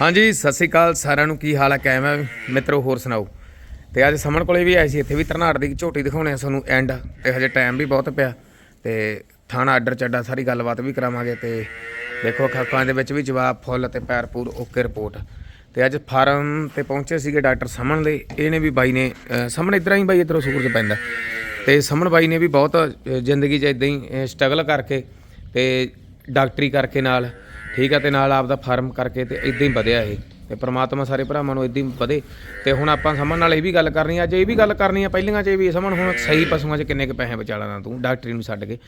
ਹਾਂਜੀ, ਸਤਿ ਸ੍ਰੀ ਅਕਾਲ ਸਾਰਿਆਂ ਨੂੰ। ਕੀ ਹਾਲ ਹੈ? ਕਾਇਮ ਹੈ? ਮਿੱਤਰੋ, ਹੋਰ ਸੁਣਾਓ? ਤੇ ਅੱਜ ਸਮਣ ਕੋਲੇ ਵੀ ਆਏ ਸੀ, ਇੱਥੇ ਵੀ ਧਰਨਾੜ ਦੀ ਝੋਟੀ ਦਿਖਾਉਣੇ ਆ ਤੁਹਾਨੂੰ ਐਂਡ ਤੇ ਹਜੇ ਟਾਈਮ ਵੀ ਬਹੁਤ ਪਿਆ। ਤੇ ਥਾਣਾ ਆਰਡਰ ਚੱਡਾ ਸਾਰੀ ਗੱਲਬਾਤ ਵੀ ਕਰਾਵਾਂਗੇ। ਤੇ ਦੇਖੋ ਖਾਕਾਂ ਦੇ ਵਿੱਚ ਵੀ ਜਵਾਬ ਫੁੱਲ ਤੇ ਪੈਰ ਪੂਰ ਓਕੇ ਰਿਪੋਰਟ ਤੇ ਅੱਜ ਫਾਰਮ ਤੇ ਪਹੁੰਚੇ ਸੀਗੇ ਡਾਕਟਰ ਸਮਣ ਦੇ। ਇਹਨੇ ਵੀ ਬਾਈ ਨੇ ਸਮਣ ਇਧਰਾਂ ਹੀ ਬਾਈ, ਇਧਰੋਂ ਸੂਰਜ ਚ ਪੈਂਦਾ। ਤੇ ਸਮਣ ਬਾਈ ਨੇ ਵੀ ਬਹੁਤ ਜ਼ਿੰਦਗੀ 'ਚ ਇਦਾਂ ਹੀ ਸਟਰਗਲ ਕਰਕੇ ਤੇ ਡਾਕਟਰੀ ਕਰਕੇ ਨਾਲ ਠੀਕ ਆ ਤੇ ਨਾਲ ਆਪਦਾ ਫਾਰਮ ਕਰਕੇ ਤੇ ਇਦਾਂ ਹੀ ਵਧਿਆ ਇਹ। ਤੇ ਪ੍ਰਮਾਤਮਾ ਸਾਰੇ ਭਰਾਵਾਂ ਨੂੰ ਇਦਾਂ ਹੀ ਵਧੇ। ਤੇ ਹੁਣ ਆਪਾਂ ਸਮਣ ਨਾਲ ਇਹ ਵੀ ਗੱਲ ਕਰਨੀ ਆ ਅੱਜ ਇਹ ਵੀ ਗੱਲ ਕਰਨੀ ਆ ਪਹਿਲੀਆਂ 'ਚ ਇਹ ਵੀ ਸਮਣ ਹੁਣ ਸਹੀ ਪਸ਼ੂਆਂ 'ਚ ਕਿੰਨੇ ਕ ਪੈਸੇ ਬਚਾਲਣਾ ਤੂੰ ਡਾਕਟਰੀ ਨੂੰ ਛੱਡ ਕੇ।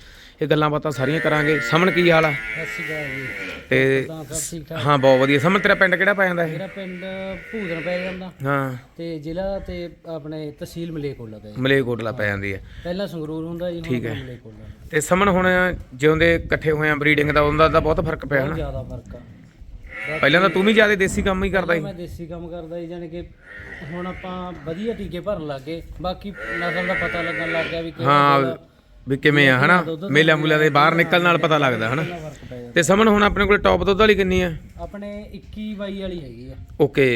ਇਹ ਗੱਲਾਂ ਬਾਤਾਂ ਸਾਰੀਆਂ ਕਰਾਂਗੇ। ਸਮਣ ਕੀ ਹਾਲ ਆ? ਸਤਿ ਸ਼੍ਰੀ ਅਕਾਲ ਜੀ। ਤੇ ਠੀਕ ਠਾਕ? ਹਾਂ ਬਹੁਤ ਵਧੀਆ। ਸਮਣ ਤੇਰਾ ਪਿੰਡ ਕਿਹੜਾ ਪੈ ਜਾਂਦਾ ਇਹ? ਮੇਰਾ ਪਿੰਡ ਭੂਦਨ ਪੈ ਜਾਂਦਾ। ਹਾਂ। ਤੇ ਜ਼ਿਲ੍ਹਾ ਤੇ ਆਪਣੇ ਤਹਿਸੀਲ ਮਲੇਕੋਲਾ ਦਾ ਜੀ ਮਲੇਕੋਟਲਾ ਪੈ ਜਾਂਦੀ ਹੈ। ਪਹਿਲਾਂ ਸੰਗਰੂਰ ਹੁੰਦਾ ਜੀ ਹੁਣ ਮਲੇਕੋਲਾ ਤੇ ਸਮਣ ਹੁਣ ਜਿਉਂਦੇ ਇਕੱਠੇ ਹੋਏ ਆ ਬਰੀਡਿੰਗ ਦਾ ਉਹਦਾ ਦਾ ਬਹੁਤ ਫ਼ਰਕ ਪਿਆ ਹਨਾ ਜ਼ਿਆਦਾ ਫ਼ਰਕ ਆ। ਪਹਿਲਾਂ ਤਾਂ ਤੂੰ ਵੀ ਜ਼ਿਆਦਾ ਦੇਸੀ ਕੰਮ ਹੀ ਕਰਦਾ ਸੀ। ਮੈਂ ਦੇਸੀ ਕੰਮ ਕਰਦਾ ਜੀ ਜਾਣੀ ਕਿ ਹੁਣ ਆਪਾਂ ਵਧੀਆ ਟੀਕੇ ਭਰਨ ਲੱਗੇ ਬਾਕੀ ਨਸਲ ਦਾ ਪਤਾ ਲੱਗਣ ਲੱਗ ਗਿਆ ਵੀ ਕਿਹੜਾ ਹਾਂ ਵੀ ਕਿਵੇਂ ਆ ਹਨਾ? ਮੇਲਾ ਮੂਲਾ ਦੇ ਬਾਹਰ ਨਿਕਲਣ ਨਾਲ ਪਤਾ ਲੱਗਦਾ ਹਨਾ? ਤੇ ਸਮਣ ਹੁਣ ਆਪਣੇ ਕੋਲ ਟੌਪ ਦੁੱਧ ਵਾਲੀ ਕਿੰਨੀ ਆ? ਆਪਣੇ 21 22 ਵਾਲੀ ਹੈਗੀ ਆ। ਓਕੇ।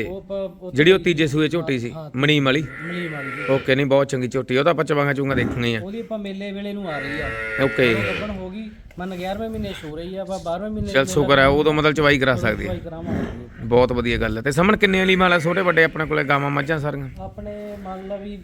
ਜਿਹੜੀ ਉਹ ਤੀਜੇ ਸੂਏ ਝੋਟੀ ਸੀ ਮਨੀਮ ਵਾਲੀ? ਮਲੀ ਵਾਲੀ ਓਕੇ ਨਹੀਂ ਬਹੁਤ ਚੰਗੀ ਝੋਟੀ ਉਹ ਤਾਂ ਆਪਾਂ ਚਵਾਂਗਾ ਚੂੰਗਾ ਦੇਖਣੀ ਆ। ਉਹਦੀ ਆਪਾਂ ਮੇਲੇ ਵੇਲੇ ਨੂੰ ਆ ਰਹੀ ਆ। ਓਕੇ। ਗੱਬਣ ਹੋ ਗਈ ਮਨ 11ਵੇਂ ਮਹੀਨੇ ਸ਼ੋ ਰਹੀ ਆ ਆਪਾਂ 12ਵੇਂ ਮਹੀਨੇ ਚਲ ਸ਼ੁਕਰ ਹੈ ਉਦੋਂ ਮਤਲਬ ਚਵਾਈ ਕਰਾ ਸਕਦੀ ਕਰਾਵਾਂਗੇ ਬਹੁਤ ਵਧੀਆ ਗੱਲ ਹੈ ਤੇ ਸਮਣ ਕਿੰਨੇ ਵਾਲੀ ਮਾਲਾ ਛੋਟੇ ਵੱਡੇ ਆਪਣੇ ਕੋਲੇ ਗਾਵਾਂ ਮੱਝਾਂ ਸਾਰੀਆਂ? ਆਪਣੇ ਮੰਨ ਲਾ ਵੀ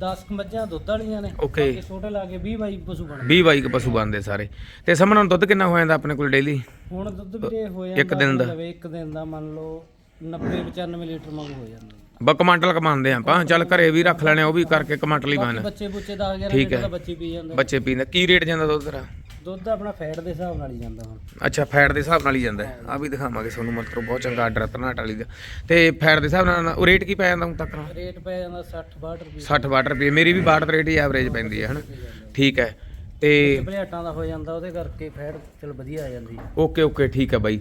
10 ਮੱਝਾਂ ਦੁੱਧ ਵਾਲੀਆਂ ਨੇ ਓਕੇ ਬਾਕੀ ਛੋਟੇ ਲਾ ਕੇ 20 ਬਾਈ ਪਸ਼ੂ ਬਣ 20 22 ਕੁ ਪਸ਼ੂ ਬਣਦੇ ਸਾਰੇ। ਤੇ ਸਮਣ ਹੁਣ ਦੁੱਧ ਕਿੰਨਾ ਹੋ ਜਾਂਦਾ ਆਪਣੇ ਕੋਲ ਡੇਲੀ ਹੁਣ ਦੁੱਧ ਵੀਰੇ ਹੋ ਜਾਂਦਾ ਇੱਕ ਦਿਨ ਦਾ? ਮਤਲਬ ਇੱਕ ਦਿਨ ਦਾ ਮੰਨ ਲਓ 90 95 ਲੀਟਰ ਮੰਗ ਹੋ ਜਾਂਦਾ। ਬਾ ਕਮਾਂਟਲ ਕਮਾਉਂਦੇ ਆਪਾਂ ਚੱਲ ਘਰੇ ਵੀ ਰੱਖ ਲੈਣੇ ਉਹ ਵੀ ਕਰਕੇ ਕਮਾਂਟਲ ਹੀ ਬਣ ਬੱਚੇ ਬੁੱਚੇ 10 11 ਲੀਟਰ ਦਾ ਬੱਚੇ ਪੀ ਜਾਂਦੇ। ਬੱਚੇ ਪੀਂਦੇ ਕੀ ਰੇਟ ਜਾਂਦਾ ਦੁੱਧ ਤੇਰਾ? ਦੁੱਧ ਆਪਣਾ ਫੈਟ ਦੇ ਹਿਸਾਬ ਨਾਲ ਹੀ ਜਾਂਦਾ ਹੁਣ। ਅੱਛਾ ਫੈਟ ਦੇ ਹਿਸਾਬ ਨਾਲ ਹੀ ਜਾਂਦਾ ਆ ਵੀ ਦਿਖਾਵਾਂਗੇ ਤੁਹਾਨੂੰ ਮਤਲਬ ਬਹੁਤ ਚੰਗਾ ਆਰਡਰ ਤਨਾਟ ਵਾਲੀ ਦਾ। ਤੇ ਫੈਟ ਦੇ ਹਿਸਾਬ ਨਾਲ ਉਹ ਰੇਟ ਕੀ ਪੈ ਜਾਂਦਾ ਹੁਣ ਤੱਕ ਰੇਟ ਪੈ ਜਾਂਦਾ 60 62 ਰੁਪਏ। 60 62 ਰੁਪਏ। ਮੇਰੀ ਵੀ 62 ਰੇਟ ਹੀ ਐਵਰੇਜ ਪੈਂਦੀ ਹੈ ਹਨਾ? ਠੀਕ ਹੈ। ਤੇ ਭਲੇਟਾਂ ਦਾ ਹੋ ਜਾਂਦਾ ਉਹਦੇ ਕਰਕੇ ਫੈਟ ਚਲ ਵਧੀਆ ਆ ਜਾਂਦੀ ਓਕੇ ਓਕੇ ਠੀਕ ਹੈ ਬਾਈ।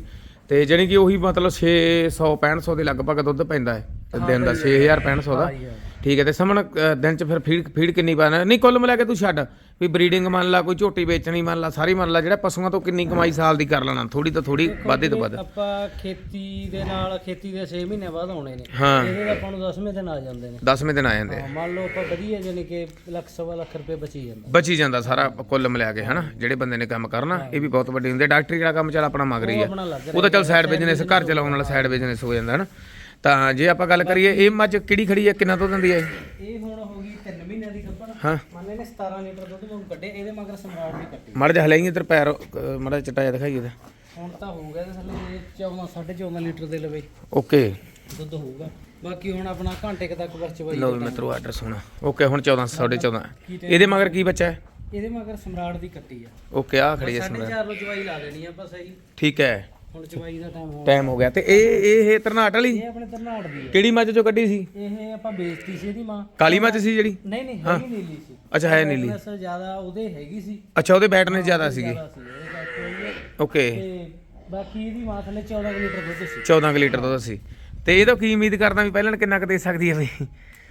ਤੇ ਜਾਣੀ ਕਿ ਉਹੀ ਮਤਲਬ 600 6500 ਦੇ ਲਗਭਗ ਦੁੱਧ ਪੈਂਦਾ ਹੈ ਤੇ ਦਿਨ ਦਾ 6000 6500 ਦਾ। ਠੀਕ ਹੈ ਤੇ ਸਮਣ ਦਿਨ ਚ ਫਿਰ ਫੀਡ ਫੀਡ ਕਿੰਨੀ ਪਾਣਾ? ਨਹੀਂ ਕੁੱਲ ਮਿਲਾ ਕੇ ਤੂੰ ਛੱਡ। ਵੀ ਬਰੀਡਿੰਗ ਮੰਨ ਲਾ ਕੋਈ ਝੋਟੀ ਵੇਚਣੀ ਮੰਨ ਲਾ ਸਾਰੀ ਮੰਨ ਲਾ ਜਿਹੜਾ ਪਸ਼ੂਆਂ ਤੋਂ ਕਿੰਨੀ ਕਮਾਈ ਸਾਲ ਦੀ ਕਰ ਲੈਣਾ ਥੋੜੀ ਤੋਂ ਥੋੜੀ ਵਾਧੇ ਤੋਂ ਵੱਧ। ਆਪਾਂ ਖੇਤੀ ਦੇ ਨਾਲ ਖੇਤੀ ਦੇ 6 ਮਹੀਨੇ ਬਾਅਦ ਆਉਣੇ ਨੇ। ਹਾਂ। ਇਹਦੇ ਆਪਾਂ ਨੂੰ 10ਵੇਂ ਦਿਨ ਆ ਜਾਂਦੇ ਨੇ। 10ਵੇਂ ਦਿਨ ਆ ਜਾਂਦੇ ਆ। ਮੰਨ ਲਓ ਆਪਾਂ ਵਧੀਆ ਜਾਨੀ ਕਿ ਲੱਖ ਸਵਾ ਲੱਖ ਰੁਪਏ ਬਚੀ ਜਾਂਦਾ। ਬਚੀ ਜਾਂਦਾ ਸਾਰਾ ਕੁੱਲ ਮਿਲਾ ਕੇ ਹਨਾ? ਜਿਹੜੇ ਬੰਦੇ ਨੇ ਕੰਮ ਕਰਨਾ ਇਹ ਵੀ ਬਹੁਤ ਵੱਡੀ ਹੁੰਦੀ ਹੈ ਡਾਕਟਰੀ ਜਿਹੜਾ ਕੰਮ ਚੱਲ ਆਪਣਾ ਮਗ ਰਹੀ ਹੈ ਉਹ ਤਾਂ ਚੱਲ ਸਾਈਡ ਬਿਜ਼ਨਸ ਘਰ ਚਲਾਉਣ ਵਾਲਾ ਸਾਈਡ ਬਿਜ਼ਨਸ ਹੋ ਜਾਂਦਾ ਹਨਾ? ਤਾਂ ਜੇ ਆਪਾਂ ਗੱਲ ਕਰੀਏ ਇਹ ਮੱਝ ਕਿਹੜੀ ਖੜੀ ਹੈ ਕਿੰਨਾ ਦੁੱਧ ਦਿੰਦੀ ਹੈ ਇਹ? ਹੁਣ ਹੋ ਗਈ 3 ਮਹੀਨਿਆਂ ਦੀ ਗੱਭਣ ਹਾਂ। ਮੰਨ ਲੈਨੇ 17 ਲੀਟਰ ਦੁੱਧ ਨੂੰ ਕੱਢੇ ਇਹਦੇ ਮਗਰ ਸਮਰਾਟ ਦੀ ਕੱਟੀ। ਮੜ ਜਾ ਹਲਾਈ ਇਧਰ ਪੈਰ ਮੜਾ ਚਟਾ ਜਿਹਾ ਦਿਖਾਈਏ ਤੇ ਹੁਣ ਤਾਂ ਹੋ ਗਿਆ ਤੇ ਥੱਲੇ 14 14.5 ਲੀਟਰ ਦੇ ਲਵੇ। ਓਕੇ। ਦੁੱਧ ਹੋਊਗਾ। ਬਾਕੀ ਹੁਣ ਆਪਣਾ ਘੰਟੇ ਕੁ ਤੱਕ ਵਰਚ ਬਾਈ ਲਓ ਵੀ ਮਿੱਤਰੋ ਆਰਡਰ ਸੁਣਾ ਓਕੇ ਹੁਣ 14 14.5 ਇਹਦੇ ਮਗਰ ਕੀ ਬੱਚਾ ਹੈ ਇਹਦੇ ਮਗਰ ਸਮਰਾਟ ਦੀ ਕੱਟੀ ਆ। ਓਕੇ ਆ ਖੜੀ ਹੈ ਸਾਢੇ ਸਮਰਾ ਚਾਰ ਨੂੰ ਚਵਾਈ ਲਾ ਦੇਣੀ ਆ ਆਪਾਂ ਸਹੀ ਠੀਕ ਹੈ। ਹੁਣ ਚਵਾਈ ਦਾ ਟਾਈਮ ਹੋ ਟਾਈਮ ਹੋ ਗਿਆ। ਤੇ ਇਹ ਇਹ ਇਹ ਤਰਨਾਟ ਵਾਲੀ? ਇਹ ਆਪਣੇ ਤਰਨਾੜ ਦੀ ਕਿਹੜੀ ਮੱਝ ਚੋਂ ਕੱਢੀ ਸੀ? ਇਹ ਆਪਾਂ ਵੇਚਤੀ ਸੀ ਇਹਦੀ ਮਾਂ। ਕਾਲੀ ਮੱਝ ਸੀ ਜਿਹੜੀ? ਨਹੀਂ ਨਹੀਂ ਹੈਗੀ ਨੀਲੀ ਸੀ। ਅੱਛਾ ਹੈ ਨੀਲੀ। ਨਸਲ ਜ਼ਿਆਦਾ ਉਹਦੇ ਹੈਗੀ ਸੀ। ਅੱਛਾ ਉਹਦੇ ਬੈਟਨੇ ਜ਼ਿਆਦਾ ਸੀਗੇ। ਜ਼ਿਆਦਾ ਸੀ ਉਹਦੇ ਕਰਕੇ ਹੋਈ ਹੈ। ਓਕੇ ਤੇ ਬਾਕੀ ਇਹਦੀ ਮਾਂ ਥੱਲੇ 14 ਕੁ ਲੀਟਰ ਦੁੱਧ ਸੀ। 14 ਕੁ ਲੀਟਰ ਦੁੱਧ ਸੀ। ਤੇ ਇਹਦਾ ਕੀ ਉਮੀਦ ਕਰਦਾ ਵੀ ਪਹਿਲਾਂ ਕਿੰਨਾ ਕੁ ਦੇ ਸਕਦੀ ਹੈ ਬਈ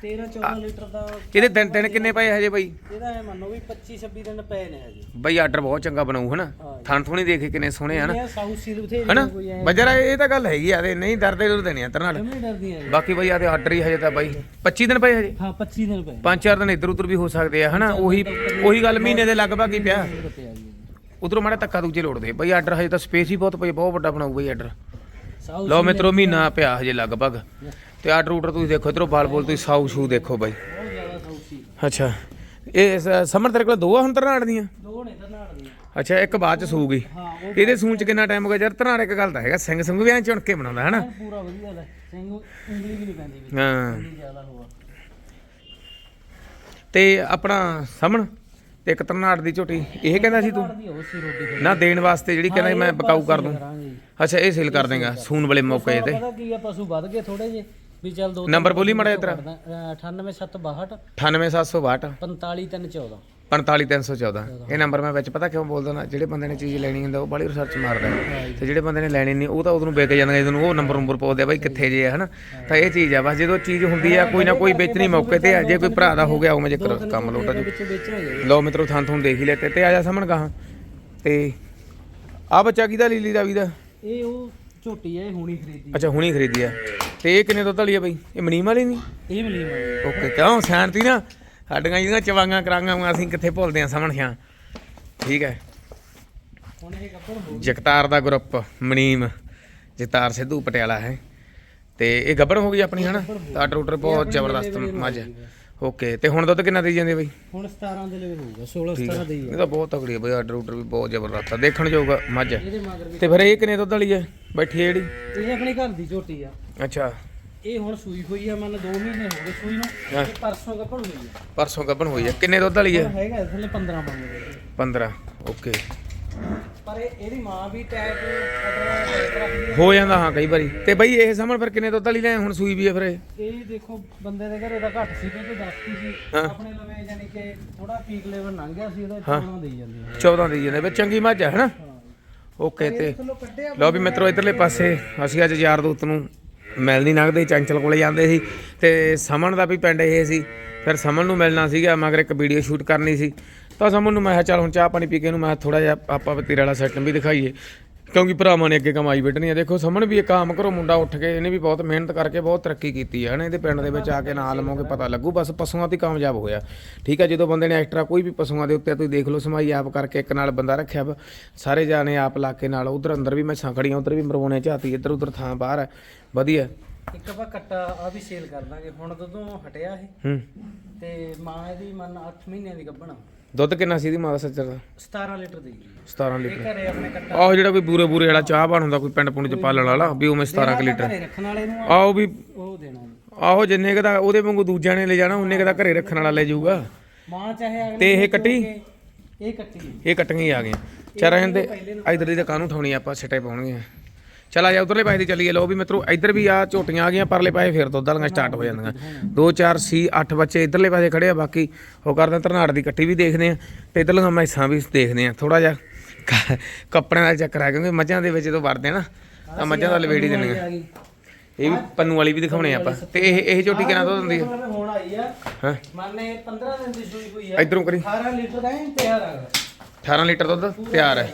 13 14 ਲੀਟਰ ਦਾ ਇਹਦੇ ਦਿਨ ਦਿਨ ਕਿੰਨੇ ਪਏ ਹਜੇ ਬਈ? ਇਹਦਾ ਇਹ ਮੰਨੋ ਵੀ 25 26 ਦਿਨ ਪਏ ਨੇ ਹਜੇ। ਬਈ ਆਰਡਰ ਬਹੁਤ ਚੰਗਾ ਬਣਾਉ ਹਨਾ? ਥਣ ਥੋਣੀ ਦੇਖੇ ਕਿੰਨੇ ਸੋਹਣੇ ਹਨ? ਇਹ ਸਾਊਥ ਸੀਲ ਬਥੇਰੀ ਹਨਾ? ਕੋਈ ਐ ਬਜਰਾ ਇਹ ਤਾਂ ਗੱਲ ਹੈਗੀ ਆ ਤੇ ਨਹੀਂ ਡਰਦੇ ਡਰਦੇ ਨਹੀਂ ਅੰਦਰ ਨਾਲ। ਡਰਦੀਆਂ। ਬਾਕੀ ਬਈ ਆ ਤੇ ਆਰਡਰ ਹੀ ਹਜੇ ਤਾਂ ਬਾਈ 25 ਦਿਨ ਪਏ ਹਜੇ? ਹਾਂ 25 ਦਿਨ ਪਏ। ਪੰਜ ਚਾਰ ਦਿਨ ਇੱਧਰ ਉੱਧਰ ਵੀ ਹੋ ਸਕਦੇ ਆ ਹਨਾ? ਉਹੀ ਉਹੀ ਗੱਲ ਮਹੀਨੇ ਦੇ ਲਗਭਗ ਹੀ ਪਿਆ। ਉਧਰੋਂ ਮਾੜਾ ਧੱਕਾ ਦੂਜੇ ਲੋੜਦੇ ਬਈ ਆਰਡਰ ਹਜੇ ਤਾਂ ਸਪੇਸ ਹੀ ਬਹੁਤ ਪਈ ਬਹੁਤ ਵੱਡਾ ਬਣਾਊ ਬਈ ਆਰਡਰ ਲਓ ਮਿੱਤਰੋ ਮਹੀਨਾ ਪਿਆ ਹਜੇ ਲਗਭਗ। ਤੇ ਆਰਡਰ ਉਡਰ ਤੁਸੀਂ ਦੇਖੋ ਇਧਰੋਂ ਬਾਲ ਬੋਲ ਤੁਸੀਂ ਸਾਊ ਸ਼ੂ ਦੇਖੋ ਬਾਈ। ਅੱਛਾ। ਇਹ ਸਮਰ ਤੇਰੇ ਕੋਲ ਦੋ ਆ ਹੁਣ ਤਰਨਾੜ ਦੀਆਂ? ਦੋ ਨੇ ਤਰਨਾੜ ਦੀਆਂ ਅੱਛਾ ਇੱਕ ਬਾਅਦ ਚ ਸੂਗੀ। ਇਹਦੇ ਸੂਣ ਚ ਕਿੰਨਾ ਟਾਈਮ ਹੋ ਗਿਆ? ਯਾਰ ਤਰਨਾੜ ਇੱਕ ਗੱਲ ਤਾਂ ਹੈਗਾ ਸਿੰਘ ਸਿੰਘ ਵੀ ਐਂ ਚੁਣ ਕੇ ਬਣਾਉਂਦਾ ਹਨਾ ਪੂਰਾ ਵਧੀਆ ਲੈ ਸਿੰਘ ਉਂਗਲੀ ਵੀ ਨਹੀਂ ਪੈਂਦੀ ਵੀ ਹਾਂ। ਇੰਨੀ ਜ਼ਿਆਦਾ ਹੋਆ ਤੇ ਆਪਣਾ ਸਮਣ ਤੇ ਇੱਕ ਤਰਨਾੜ ਦੀ ਝੋਟੀ ਇਹ ਕਹਿੰਦਾ ਸੀ ਤੂੰ? ਨਾ ਦੇਣ ਵਾਸਤੇ ਜਿਹੜੀ ਕਹਿੰਦਾ ਮੈਂ ਬਕਾਊ ਕਰ ਦੂੰ। ਅੱਛਾ ਇਹ ਸੇਲ ਕਰ ਦੇਗਾ ਸੂਣ ਵਾਲੇ ਮੌਕੇ ਤੇ। ਪਤਾ ਕੀ ਆ ਪਸ਼ੂ ਵੱਧ ਗਏ ਥੋੜੇ ਜੇ ਵੀ ਚੱਲ ਦੋ ਨੰਬਰ ਬੋਲੀ ਮੜਾ ਤੇਰਾ। 98762 98762 45314 45314 ਇਹ ਨੰਬਰ ਮੈਂ ਵਿੱਚ ਪਤਾ ਕਿਉਂ ਬੋਲਦਾ ਨਾ ਜਿਹੜੇ ਬੰਦੇ ਨੇ ਚੀਜ਼ ਲੈਣੀ ਹੁੰਦਾ ਉਹ ਬੜੀ ਰਿਸਰਚ ਮਾਰਦਾ। ਤੇ ਜਿਹੜੇ ਬੰਦੇ ਨੇ ਲੈਣੀ ਨਹੀਂ ਉਹ ਤਾਂ ਉਦੋਂ ਵਿਕ ਜਾਂਦਾ ਜਦੋਂ ਉਹ ਨੰਬਰ ਨੰਬਰ ਪਾਉਂਦੇ ਆ ਬਾਈ ਕਿੱਥੇ ਜੇ ਹਨਾ? ਤਾਂ ਇਹ ਚੀਜ਼ ਆ ਬਸ ਜਦੋਂ ਚੀਜ਼ ਹੁੰਦੀ ਆ ਕੋਈ ਨਾ ਕੋਈ ਵੇਚਣੀ ਮੌਕੇ ਤੇ ਆ ਜੇ ਕੋਈ ਭਰਾ ਦਾ ਹੋ ਗਿਆ ਉਹ ਮੈਂ ਜ਼ਿਕਰ ਕੰਮ ਲੋਟਾ ਜੀ। ਵਿੱਚ ਜੀ ਲਓ ਮਿੱਤਰੋ ਥਾਂ ਤੁਹਾਨੂੰ ਦੇਖ ਹੀ ਲੈਤੇ ਤੇ ਆ ਜਾ ਸਾਹਮਣ ਗਾਹਾਂ। ਤੇ ਆ ਬੱਚਾ ਕਿਹਦਾ ਲੀਲੀ ਦਾ ਵੀ ਦਾ? ਇਹ ਉਹ ਝੋਟੀ ਇਹ ਹੁਣੀ ਖਰੀਦੀ ਅੱਛਾ ਹੁਣੀ ਖਰੀਦੀ ਆ। ਤੇ ਇਹ ਕਿੰਨੇ ਦੁੱਧ ਵਾਲੀ ਆ ਬਈ? ਇਹ ਮਨੀਮ ਵਾਲੀ ਨਹੀਂ? ਇਹ ਮਲੀਮ ਹੈ ਓਕੇ ਕਿਉਂ? ਸ਼ਾਂਤੀ ਨਾ। ਸਾਡੀਆਂ ਜਿਹੜੀਆਂ ਚਵਾਂਗਾ ਕਰਾਂਗਾ ਅਸੀਂ ਕਿੱਥੇ ਭੁੱਲਦੇ ਆ ਸਮਝਿਆ ਠੀਕ ਹੈ। ਹੁਣ ਇਹ ਕੱਪੜ ਹੋ ਜਗਤਾਰ ਦਾ ਗਰੁੱਪ ਮਨੀਮ ਜਗਤਾਰ ਸਿੱਧੂ ਪਟਿਆਲਾ ਹੈ। ਤੇ ਇਹ ਗੱਬਰ ਹੋ ਗਈ ਆਪਣੀ ਹਨਾ? ਤਾਂ ਟਰੂਟਰ ਬਹੁਤ ਜ਼ਬਰਦਸਤ ਮੱਝ ਹੈ। ਓਕੇ ਤੇ ਹੁਣ ਦੁੱਧ ਕਿੰਨਾ ਦੇਈ ਜਾਂਦੇ ਬਈ? ਹੁਣ 17 ਦੇ ਲਈ ਹੋਊਗਾ 16 17 ਦੇ ਹੀ ਇਹ ਤਾਂ ਬਹੁਤ ਤਕੜੀ ਹੈ ਬਈ ਆਰਡਰ ਵੀ ਬਹੁਤ ਜ਼ਬਰਦਸਤ ਆ ਦੇਖਣ ਯੋਗ ਮੱਝ। ਹੈ ਇਹਦੇ ਮਗਰ ਵੀ ਤੇ ਫਿਰ ਇਹ ਕਿੰਨੇ ਦੁੱਧ ਵਾਲੀ ਹੈ ਬੈਠੀ ਹੈ ਜਿਹੜੀ? ਇਹ ਆਪਣੇ ਘਰ ਦੀ ਝੋਟੀ ਆ। ਅੱਛਾ। ਇਹ ਹੁਣ ਸੂਈ ਹੋਈ ਆ ਮਨ 2 ਮਹੀਨੇ ਹੋ ਗਏ ਸੂਈ ਨੂੰ। ਇਹ ਪਰਸੋਂ ਕੱਪੜ ਹੋਈ ਆ। ਪਰਸੋਂ ਗੱਬਣ ਹੋਈ ਹੈ ਕਿੰਨੇ ਦੁੱਧ ਵਾਲੀ ਹੈ ਹੈਗਾ ਥੱਲੇ 15 ਮੰਗਦੇ 15 ਓਕੇ। ਪਰ ਇਹ ਇਹਦੀ ਮਾਂ ਵੀ ਰੱਖਦੀ ਆ ਹੋ ਜਾਂਦਾ ਹਾਂ ਕਈ ਵਾਰੀ। ਤੇ ਬਈ ਇਹ ਸਮਝ ਫਿਰ ਕਿੰਨੇ ਦੁੱਧ ਵਾਲੀ ਲੈ ਹੁਣ ਸੂਈ ਵੀ ਹੈ ਫਿਰ ਇਹ? ਇਹ ਦੇਖੋ ਬੰਦੇ ਦੇ ਘਰੇ ਦਾ ਘੱਟ ਸੀ ਕਿ ਦੱਸਦੀ ਸੀ। ਹਾਂ। ਆਪਣੇ ਲਵੇ ਯਾਨੀ ਕਿ ਥੋੜਾ ਪੀਕ ਲੈਵਲ ਲੰਘ ਗਿਆ ਸੀ ਉਹਦਾ ਹਾਂ। 14 ਦੇਈ ਜਾਂਦੀ ਆ। 14 ਦੀ ਜਾਂਦੇ ਵੀ ਚੰਗੀ ਮੱਝ ਹੈ ਹਨਾ? ਹਾਂ। ਓਕੇ ਤੇ ਚਲੋ ਕੱਢਿਆ ਲਓ ਵੀ ਮਿੱਤਰੋ ਇਧਰਲੇ ਪਾਸੇ ਅਸੀਂ ਅੱਜ ਯਾਰ ਦੋਸਤ ਨੂੰ ਮਿਲ ਨਹੀਂ ਨਗਦੇ ਚੰਚਲ ਕੋਲੇ ਜਾਂਦੇ ਸੀ। ਤੇ ਸਮਨ ਦਾ ਵੀ ਪਿੰਡ ਇਹ ਸੀ। ਫਿਰ ਸਮਨ ਨੂੰ ਮਿਲਣਾ ਸੀਗਾ ਮਗਰ ਇੱਕ ਵੀਡੀਓ ਸ਼ੂਟ ਕਰਨੀ ਸੀ। ਤਾਂ ਸਮਨ ਨੂੰ ਮੈਂ ਕਿਹਾ ਚੱਲ ਹੁਣ ਚਾਹ ਪਾਣੀ ਪੀ ਕੇ ਇਹਨੂੰ ਮੈਂ ਥੋੜਾ ਜਿਹਾ ਆਪਾਂ ਤੇਰੇ ਵਾਲਾ ਸੈਟਮ ਵੀ ਦਿਖਾਈਏ। ਕਿਉਂਕਿ ਭਰਾਵਾਂ ਨੇ ਅੱਗੇ ਕਮਾਈ ਵੱਢਣੀ ਆ। ਦੇਖੋ ਸਮਨ ਵੀ ਇੱਕ ਕੰਮ ਕਰੋ ਮੁੰਡਾ ਉੱਠ ਕੇ ਇਹਨੇ ਵੀ ਬਹੁਤ ਮਿਹਨਤ ਕਰਕੇ ਬਹੁਤ ਤਰੱਕੀ ਕੀਤੀ ਹੈ ਹਨਾ? ਇਹਦੇ ਪਿੰਡ ਦੇ ਵਿੱਚ ਆ ਕੇ ਨਾਲ ਲਵੋਗੇ ਪਤਾ ਲੱਗੂ ਬਸ ਪਸ਼ੂਆਂ ਤੇ ਕਾਮਯਾਬ ਹੋਇਆ। ਠੀਕ ਹੈ ਜਦੋਂ ਬੰਦੇ ਨੇ ਐਕਸਟਰਾ ਕੋਈ ਵੀ ਪਸ਼ੂਆਂ ਦੇ ਉੱਤੇ ਤੁਸੀਂ ਦੇਖ ਲਓ ਸਮਾਈ ਆਪ ਕਰਕੇ ਇੱਕ ਨਾਲ ਬੰਦਾ ਰੱਖਿਆ ਸਾਰੇ ਜਾਣੇ ਆਪ ਲਾ ਕੇ ਨਾਲ ਉਧਰ ਅੰਦਰ ਵੀ ਮੈਸਾਂ ਖੜੀਆਂ ਉਧਰ ਵੀ ਮਰਵਾਉਣੇ ਝਾਤੀ ਇੱਧਰ ਉਧਰ ਥਾਂ ਬਾਹਰ ਹੈ ਵਧੀਆ। ਇੱਕ ਆਪਾਂ ਕੱਟਾ ਆ ਵੀ ਸੇਲ ਕਰ ਦਾਂਗੇ। ਹੁਣ ਜਦੋਂ ਹਟਿਆ ਇਹ। ਹੂੰ। ਤੇ ਮਾਂ ਇਹਦੀ ਮਨ 8 ਮਹੀਨਿਆਂ ਦੀ ਗੱਭਣਾ ਦੁੱਧ ਕਿੰਨਾ ਸੀ ਇਹਦੀ ਮਾਂ ਦਾ ਸੱਚਰ ਦਾ? 17 ਲੀਟਰ ਦੀ। 17 ਇਹ ਲੀਟਰ। ਘਰੇ ਆਪਣੇ ਕੱਟਾ। ਆਹ ਜਿਹੜਾ ਕੋਈ ਬੂਰੇ ਬੂਰੇ ਵਾਲਾ ਚਾਹ ਹੁੰਦਾ ਕੋਈ ਪਿੰਡ ਪੁੰਡ ਚ ਪਾਲਣ ਵਾਲਾ ਵੀ ਉਵੇਂ 17 ਕੁ ਲੀਟਰ। ਘਰੇ ਰੱਖਣ ਵਾਲੇ ਨੂੰ ਆ, ਆਹੋ ਵੀ ਉਹ ਦੇਣਾ। ਜੀ। ਆਹੋ ਜਿੰਨੇ ਕੁ ਦਾ ਉਹਦੇ ਵਾਂਗੂ ਦੂਜਿਆਂ ਨੇ ਲੈ ਜਾਣਾ ਉਹਨੇ ਕੁ ਦਾ ਘਰੇ ਰੱਖਣ ਵਾਲਾ ਲੈ ਜਾਊਗਾ। ਮਾਂ ਚਾਹੇ ਅਗਲੇ ਤੇ ਇਹ ਕੱਟੀ? ਇਹ ਕੱਟੀ। ਇਹ ਕੱਟੀਆਂ ਹੀ ਆ ਗਈਆਂ। ਚਾ ਰਹਿਣ ਦੇ ਇਧਰ ਦੀ ਤਾਂ ਕਾਹਨੂੰ ਠਾਉਣੀ ਆਪਾਂ ਸਿੱਟੇ ਪਾਉਣਗੇ ਚਲ ਆ ਜਾ ਉਧਰਲੇ ਪਾਸੇ ਦੀ ਚੱਲੀਏ। ਲਓ ਵੀ ਮਿੱਤਰੋ ਇਧਰ ਵੀ ਆ ਝੋਟੀਆਂ ਆ ਗਈਆਂ ਪਰਲੇ ਪਾਸੇ ਫਿਰ ਦੁੱਧ ਵਾਲੀਆਂ ਸਟਾਰਟ ਹੋ ਜਾਂਦੀਆਂ। 2 4 ਸੀ 8 ਬੱਚੇ ਇਧਰਲੇ ਪਾਸੇ ਖੜੇ ਆ ਬਾਕੀ ਉਹ ਕਰਦੇ ਆ ਧਰਨਾੜ ਦੀ ਕੱਟੀ ਵੀ ਦੇਖਦੇ ਆ ਤੇ ਇਧਰਲੀਆਂ ਮੈਸਾਂ ਵੀ ਦੇਖਦੇ ਆ। ਥੋੜਾ ਜਿਹਾ ਕੱਪੜਿਆਂ ਦਾ ਚੱਕਰ ਆ ਕਿਉਂਕਿ ਮੱਝਾਂ ਦੇ ਵਿੱਚ ਵੜਦੇ ਆ ਨਾ ਤਾਂ ਮੱਝਾਂ ਦਾ ਲਵੇੜੀ ਦਿੰਦੀਆਂ ਆ ਇਹ ਵੀ ਪੰਨੂ ਵਾਲੀ ਵੀ ਦਿਖਾਉਣੇ ਆਪਾਂ। ਤੇ ਇਹ ਇਹ ਝੋਟੀ ਕਿੰਨਾ ਦੁੱਧ ਦਿੰਦੀ ਹੈ ਮਤਲਬ ਹੁਣ ਆਈ ਆ। ਹਾਂ? ਮੰਨੇ 15 ਦਿਨ ਦੀ ਸੂਈ ਹੋਈ ਆ। ਇਧਰੋਂ ਕਰੀ। 18 ਲੀਟਰ ਦਾ ਤਿਆਰ ਆ। 18 ਲੀਟਰ ਦੁੱਧ ਤਿਆਰ ਹੈ।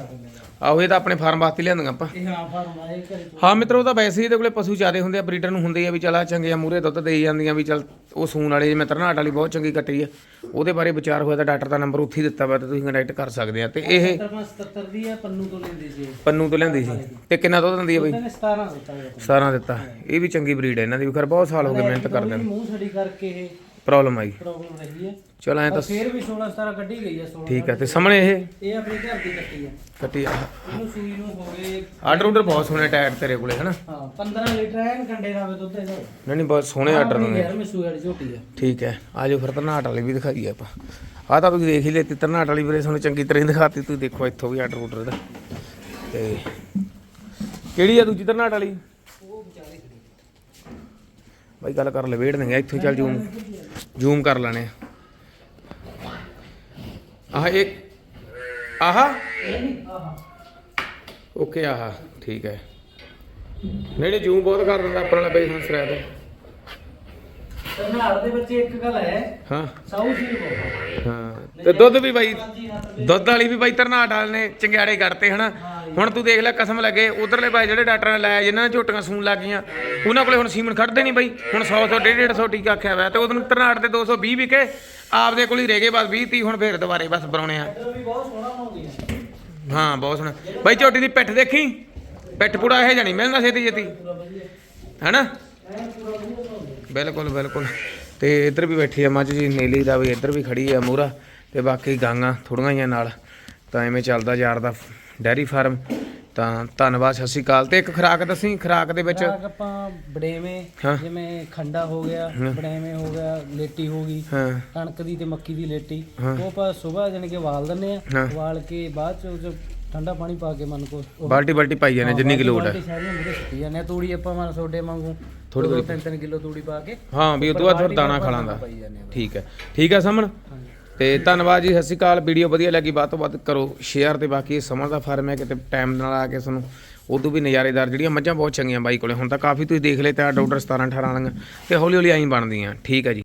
ਆਹੋ ਇਹ ਤਾਂ ਆਪਣੇ ਫਾਰਮ ਵਾਸਤੇ ਲਿਆਂਦੀਆਂ ਆਪਾਂ। ਇਹ ਹਾਂ ਫਾਰਮ ਆ ਇਹ ਘਰੇ ਤੋਂ। ਹਾਂ ਮਿੱਤਰੋ ਤਾਂ ਵੈਸੇ ਹੀ ਇਹਦੇ ਕੋਲੇ ਪਸ਼ੂ ਜ਼ਿਆਦੇ ਹੁੰਦੇ ਆ ਬਰੀਡਰ ਨੂੰ ਹੁੰਦੇ ਆ ਵੀ ਚਲਾ ਚੰਗੇ ਆ ਮੂਰੇ ਦੁੱਧ ਦੇਈ ਜਾਂਦੀਆਂ ਵੀ ਚਲ ਉਹ ਸੂਣ ਵਾਲੇ ਜਿਵੇਂ ਤਰਨਾਟ ਵਾਲੀ ਬਹੁਤ ਚੰਗੀ ਕੱਟੀ ਆ ਉਹਦੇ ਬਾਰੇ ਵਿਚਾਰ ਹੋਇਆ ਤਾਂ ਡਾਕਟਰ ਦਾ ਨੰਬਰ ਉੱਥੇ ਹੀ ਦਿੱਤਾ ਵਾ ਤੇ ਤੁਸੀਂ ਕੰਟੈਕਟ ਕਰ ਸਕਦੇ ਆ। ਤੇ ਇਹ 77 ਦੀ ਆ ਪੰਨੂ ਤੋਂ ਲੈਂਦੇ ਸੀ ਇਹ। ਪੰਨੂ ਤੋਂ ਲੈਂਦੀ ਸੀ। ਤੇ ਕਿੰਨਾ ਦੁੱਧ ਦਿੰਦੀ ਆ ਬਈ? ਉਹਨੇ 17 ਦਿੱਤਾ ਹੋਇਆ 17 ਦਿੱਤਾ। ਇਹ ਵੀ ਚੰਗੀ ਬਰੀਡ ਹੈ ਇਹਨਾਂ ਦੀ ਵੀ ਖਰ ਬਹੁਤ ਸਾਲ ਹੋ ਗਏ ਮਿਹਨਤ ਕਰਦੇ ਥੋੜ੍ਹੀ ਮੂੰਹ ਛੜੀ ਕਰਕੇ ਇਹ ਪ੍ਰੋਬਲਮ ਆਈ ਪ੍ਰੋਬਲਮ ਰਹੀ ਹੈ। ਚਲ ਐ ਪਰ ਤਾਂ ਫੇਰ ਵੀ 16 17 ਕੱਢੀ ਗਈ ਆ 16 ਠੀਕ ਆ ਤੇ ਸਾਹਮਣੇ ਇਹ? ਇਹ ਆਪਣੀ ਘਰ ਦੀ ਕੱਟੀ ਆ ਕੱਟੀ ਆ। ਇਹਨੂੰ ਸੂਈ ਨੂੰ ਹੋ ਗਏ ਆਰਡਰ ਉਡਰ ਬਹੁਤ ਸੋਹਣੇ ਟਾਇਰ ਤੇਰੇ ਕੋਲੇ ਹਨਾ? ਹਾਂ 15 ਲੀਟਰ ਐਨ ਕੰਡੇ ਦਾ ਵੇ ਦੁੱਧ ਇਹਦਾ। ਨਹੀਂ ਨਹੀਂ ਬਹੁਤ ਸੋਹਣੇ ਆਰਡਰ ਨੇ। ਯਾਰ ਮੈਂ ਸੂਈ ਵਾਲੀ ਝੋਟੀ ਆ। ਠੀਕ ਹੈ ਆਜੋ ਫਿਰ ਤਰਨਾਟ ਵਾਲੀ ਵੀ ਦਿਖਾਈਏ ਆਪਾਂ। ਆਹ ਤਾਂ ਤੁਸੀਂ ਦੇਖ ਹੀ ਲੈਤੀ ਤਰਨਾਟ ਵਾਲੀ ਵੀਰੇ ਤੁਹਾਨੂੰ ਚੰਗੀ ਤਰ੍ਹਾਂ ਹੀ ਦਿਖਾਤੀ ਤੁਸੀਂ ਦੇਖੋ ਇੱਥੋਂ ਵੀ ਆਰਡਰ ਆਰਡਰ ਦਾ ਤੇ ਕਿਹੜੀ ਆ ਦੂਜੀ ਤਰਨਾਟ ਵਾਲੀ? ਬਾਈ ਗੱਲ ਕਰ ਲਵੇੜ ਦੇਂਗੇ ਇੱਥੋਂ ਚੱਲ ਜ਼ੂਮ। ਜ਼ੂਮ ਕਰ ਲੈਣੇ ਆਹ ਇੱਕ ਆਹਾ? ਓਕੇ ਆਹਾ ਠੀਕ ਹੈ। ਨਹੀਂ ਜ਼ੂਮ ਬਹੁਤ ਕਰ ਦਿੰਦਾ ਆਪਣਾ ਬੇਸ ਹੰਸਰਾ ਤੋਂ ਦੇ ਵਿੱਚ ਇੱਕ ਗੱਲ ਹੈ ਹਾਂ। ਸਾਊ ਸੀ ਬਹੁਤ। ਹਾਂ। ਤੇ ਦੁੱਧ ਵੀ ਬਾਈ ਦੁੱਧ ਵਾਲੀ ਵੀ ਬਾਈ ਤਰਨਾਟ ਵਾਲੇ ਨੇ ਚੰਗਿਆੜੇ ਕੱਢਤੇ ਹਨਾ? ਹੁਣ ਤੂੰ ਦੇਖ ਲੈ ਕਸਮ ਲੱਗੇ, ਉਧਰਲੇ ਬਾਈ ਜਿਹੜੇ ਡਾਕਟਰਾਂ ਨੇ ਲਾਇਆ, ਜਿਨ੍ਹਾਂ ਨੇ ਝੋਟੀਆਂ ਸੂਣ ਲੱਗ ਗਈਆਂ, ਉਹਨਾਂ ਕੋਲੇ ਹੁਣ ਸੀਮਨ ਖੜਦੇ ਨਹੀਂ ਬਈ। ਹੁਣ 100 ਤੋਂ 150 150 ਟੀਕਾ ਆਖਿਆ ਹੋਇਆ ਤੇ ਉਹਨੂੰ ਤਰਨਾਟ ਦੇ 220 ਵਿਕੇ, ਆਪਦੇ ਕੋਲ ਹੀ ਰਹਿ ਗਏ, ਬਸ 20 30 ਹੁਣ ਫੇਰ ਦੁਬਾਰੇ ਬਸ ਬਣਾਉਣੇ ਆ। ਹਾਂ, ਬਹੁਤ ਸੋਹਣਾ। ਬਾਈ ਝੋਟੀ ਦੀ ਪਿੱਠ ਦੇਖੀ? ਪਿੱਠ ਪੂੜਾ ਇਹ ਜਾਣੀ ਮਿਲਣਾ ਛੇਤੀ ਛੇਤੀ। ਹੈਨਾ? ਬਿਲਕੁਲ ਬਿਲਕੁਲ। ਤੇ ਇੱਧਰ ਵੀ ਬੈਠੀ ਆ ਮੱਝ ਜੀ, ਨੀਲੀ ਦਾ ਵੀ ਇੱਧਰ ਵੀ ਖੜੀ ਆ ਮੂਰਾ ਤੇ ਬਾਕੀ ਗਾਂਗਾ ਥੋੜੀਆਂ ਹੀ ਨਾਲ, ਤਾਂ ਐਵੇਂ ਚੱਲਦਾ ਯਾਰ ਦਾ ਡੈਰੀ ਫਾਰਮ। ਤਾਂ ਧੰਨਵਾਦ ਸਤਿ ਸ਼੍ਰੀ ਅਕਾਲ। ਤੇ ਇੱਕ ਖਰਾਕ ਦੱਸੀ ਖਰਾਕ ਦੇ ਵਿੱਚ? ਖੁਰਾਕ ਆਪਾਂ ਬੜੇਵੇਂ। ਜਿਵੇਂ ਖੰਡਾ ਹੋ ਗਿਆ ਬੜੇਵੇਂ ਹੋ ਗਿਆ ਲੇਟੀ ਹੋ ਗਈ ਕਣਕ ਦੀ ਤੇ ਮੱਕੀ ਦੀ ਲੇਟੀ। ਉਹ ਆਪਾਂ ਸਵੇਰ ਜਾਣੀ ਕਿ ਵਾਲ ਦਿੰਨੇ ਆ। ਵਾਲ ਕੇ ਬਾਅਦ ਚ ਉਹ ਠੰਡਾ ਪਾਣੀ ਪਾ ਕੇ ਮਨ ਕੋ ਬਾਲਟੀ ਬਾਲਟੀ ਪਾਈ ਜਾਂਦੇ ਜਿੰਨੀ ਕਿ ਲੋੜ ਹੈ। ਸਾਰੀਆਂ ਮੇਰੇ ਜਾਂਦੇ ਤੂੜੀ ਆਪਾਂ ਮਨ ਸੋਡੇ ਵਾਂਗੂ ਥੋੜੀ ਤਿੰਨ ਤਿੰਨ ਕਿਲੋ ਤੂੜੀ ਪਾ ਕੇ। ਹਾਂ ਵੀ ਉਹ ਤੋਂ ਬਾਅਦ ਫਿਰ ਦਾਣਾ ਖਾ ਲਾਂਦਾ। ਪਾਈ ਜਾਂਦੇ ਆ ਠੀਕ ਹੈ। ਠੀਕ ਹੈ ਸਮਣ ਤੇ ਧੰਨਵਾਦ ਜੀ, ਸਤਿ ਸ਼੍ਰੀ ਅਕਾਲ। ਵੀਡੀਓ ਵਧੀਆ ਲੱਗੀ, ਵੱਧ ਤੋਂ ਵੱਧ ਕਰੋ ਸ਼ੇਅਰ ਤੇ ਬਾਕੀ ਇਹ ਸਮਝ ਦਾ ਫਾਰਮ ਹੈ ਕਿਤੇ ਟਾਈਮ ਨਾਲ ਆ ਕੇ ਤੁਹਾਨੂੰ, ਉਦੋਂ ਵੀ ਨਜ਼ਾਰੇਦਾਰ ਜਿਹੜੀਆਂ ਮੱਝਾਂ ਬਹੁਤ ਚੰਗੀਆਂ ਬਾਈ ਕੋਲੇ। ਹੁਣ ਤਾਂ ਕਾਫੀ ਤੁਸੀਂ ਦੇਖ ਲਏ, ਤੇ ਆ ਡਾਕਟਰ 17 18 ਵਾਲੀਆਂ ਤੇ ਹੌਲੀ ਹੌਲੀ ਆਈ ਬਣਦੀਆਂ। ਠੀਕ ਹੈ ਜੀ।